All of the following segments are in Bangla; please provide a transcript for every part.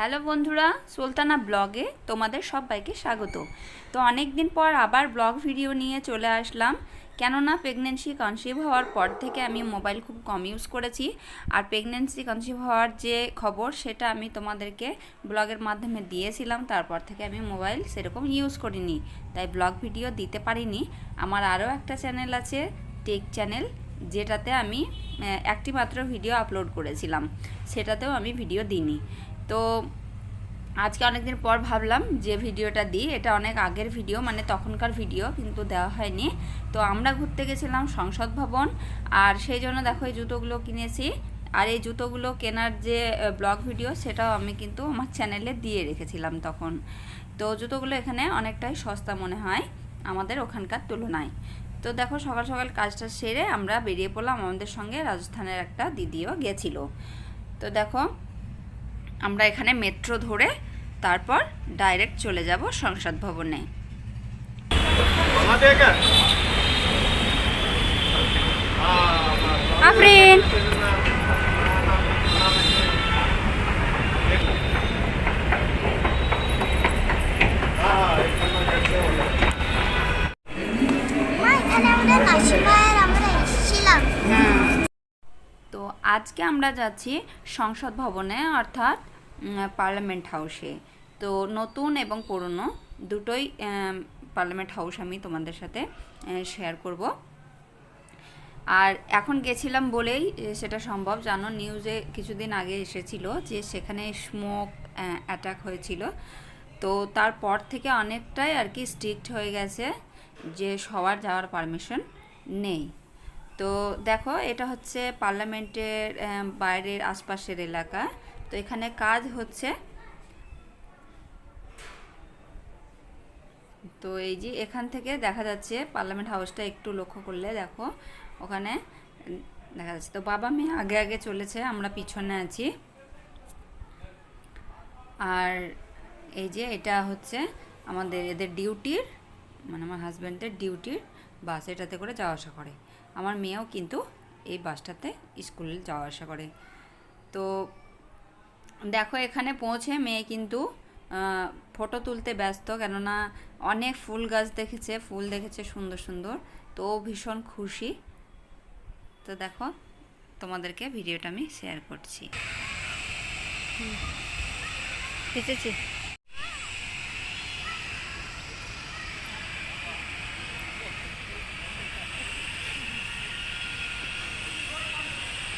হ্যালো বন্ধুরা, সুলতানা ব্লগে তোমাদের সবাইকে স্বাগত। তো অনেক দিন পর আবার ব্লগ ভিডিও নিয়ে চলে আসলাম। কেননা প্রেগনেন্সি কনসিভ হওয়ার পর থেকে আমি মোবাইল খুব কম ইউজ করেছি। আর প্রেগনেন্সি কনসিভ হওয়ার যে খবর, সেটা আমি তোমাদেরকে ব্লগের মাধ্যমে দিয়েছিলাম। তারপর থেকে আমি মোবাইল সেরকম ইউজ করিনি। তাই ব্লগ ভিডিও দিতে পারিনি। আমার আরও একটা চ্যানেল আছে টেক চ্যানেল যেটাতে আমি একটি মাত্র ভিডিও আপলোড করেছিলাম। সেটাতেও আমি ভিডিও দিইনি। তো আজকে অনেকদিন পর ভাবলাম যে ভিডিওটা দিই। এটা অনেক আগের ভিডিও মানে তখনকার ভিডিও, কিন্তু দেওয়া হয়নি। তো আমরা ঘুরতে গেছিলাম সংসদ ভবন, আর সেই জন্য দেখো এই জুতোগুলো কিনেছি। আর এই জুতোগুলো কেনার যে ব্লগ ভিডিও, সেটাও আমি কিন্তু আমার চ্যানেলে দিয়ে রেখেছিলাম তখন। তো জুতোগুলো এখানে অনেকটাই সস্তা মনে হয় আমাদের ওখানকার তুলনায়। তো দেখো সকাল সকাল কাজটা সেরে আমরা বেরিয়ে পড়লাম। আমাদের সঙ্গে রাজস্থানের একটা দিদিও গেছিল। তো দেখো আমরা এখানে মেট্রো ধরে তারপর ডাইরেক্ট চলে যাব সংসদ ভবনে। আফরিন মা এখানে আমাদের কাশিমায়ের আমরা এসেছিলাম তো আজকে আমরা যাচ্ছি সংসদ ভবনে, অর্থাৎ পার্লামেন্ট হাউসে। তো নতুন এবং পুরনো দুটোই পার্লামেন্ট হাউস আমি তোমাদের সাথে শেয়ার করব। আর এখন গেছিলাম বলেই সেটা সম্ভব, জানো নিউজে কিছুদিন আগে এসেছিল যে সেখানে স্মোক অ্যাটাক হয়েছিল। তো তারপর থেকে অনেকটাই আর কি স্ট্রিক্ট হয়ে গেছে যে সবার যাওয়ার পারমিশন নেই। তো দেখো, এটা হচ্ছে পার্লামেন্টের বাইরের আশপাশের এলাকা। তো এখানে কাজ হচ্ছে। তো এই যে এখান থেকে দেখা যাচ্ছে পার্লামেন্ট হাউসটা একটু লক্ষ্য করলে দেখো, ওখানে দেখা যাচ্ছে। তো বাবা মেয়ে আগে আগে চলেছে, আমরা পিছনে আছি। আর এই যে এটা হচ্ছে আমাদের এদের ডিউটির মানে আমার হাজব্যান্ডের ডিউটির বাস, এটাতে করে যাওয়া আসা করে। আমার মেয়েও কিন্তু এই বাসটাতে স্কুলে যাওয়া আসা করে। তো দেখো, এখানে পৌঁছে মেয়ে কিন্তু ফটো তুলতে ব্যস্ত, কেননা অনেক ফুল গাছ দেখেছে, ফুল দেখেছে সুন্দর সুন্দর। তো ভীষণ খুশি। তো দেখো, তোমাদেরকে ভিডিওটা আমি শেয়ার করছি। খেতেছি আরে আমরা একটু দেখি এই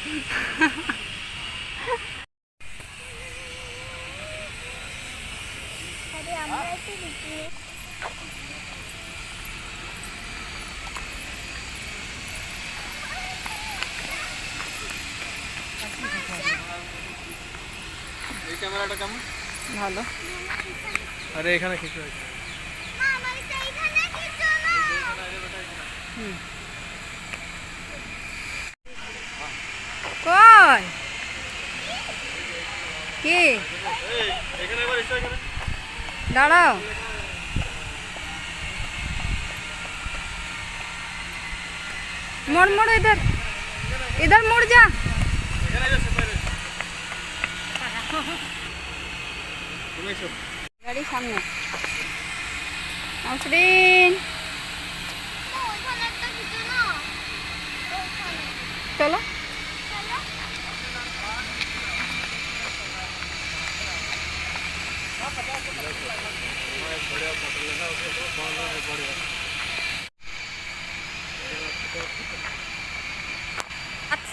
ক্যামেরাটা কেমন? ভালো। আরে এখানে কিছু আছে। মা আমার এটা এখানে কিছু না। কই কি এখানে এবার এসো এখানে দাঁড়াও मोड़ मोड़ इधर इधर मुड़ जा এখানে এসো বাইরে তুমি এসো গাড়ি সামনে আফরিন মা ওখানে একটা কিছু না ওখানে চলো চলো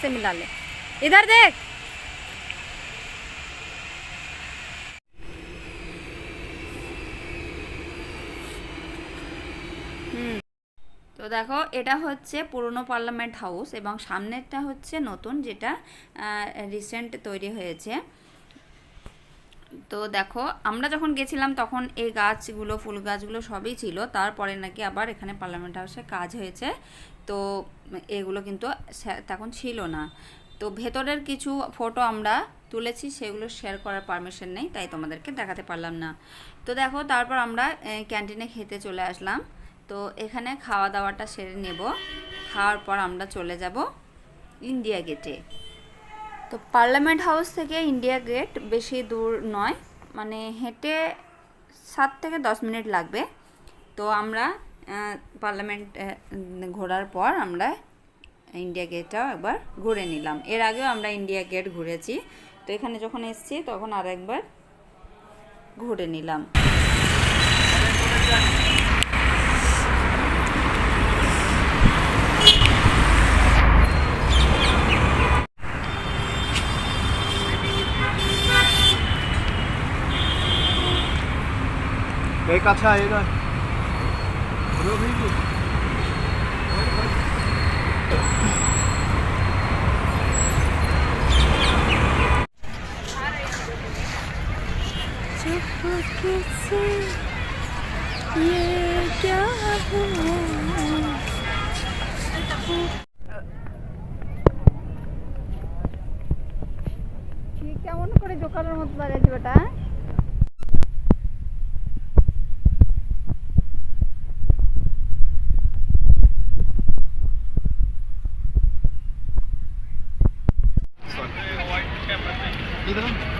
से मिला ले इधर देख হুম। তো দেখো এটা হচ্ছে পুরনো পার্লামেন্ট হাউস এবং সামনেরটা হচ্ছে নতুন যেটা রিসেন্ট তৈরি হয়েছে তো দেখো, আমরা যখন গেছিলাম তখন এই গাছগুলো, ফুল গাছগুলো সবই ছিল। তারপরে নাকি আবার এখানে পার্লামেন্ট হাউসে কাজ হয়েছে। তো এগুলো কিন্তু তখন ছিল না। তো ভেতরের কিছু ফটো আমরা তুলেছি, সেগুলো শেয়ার করার পারমিশন নেই, তাই তোমাদেরকে দেখাতে পারলাম না। তো দেখো, তারপর আমরা ক্যান্টিনে খেতে চলে আসলাম। তো এখানে খাওয়া দাওয়াটা সেরে নেব। খাওয়ার পর আমরা চলে যাব ইন্ডিয়া গেটে তো পার্লামেন্ট হাউস থেকে ইন্ডিয়া গেট বেশি দূর নয় মানে হেঁটে সাত থেকে দশ মিনিট লাগবে। তো আমরা পার্লামেন্ট ঘোরার পর আমরা ইন্ডিয়া গেটটাও একবার ঘুরে নিলাম। এর আগেও আমরা ইন্ডিয়া গেট ঘুরেছি। তো এখানে যখন এসেছি, তখন আর একবার ঘুরে নিলাম। एक अच्छा है इधर हेलो भैया কেমন করে জোকারের মতো দাঁড়িয়েছে বেটা Leave it on.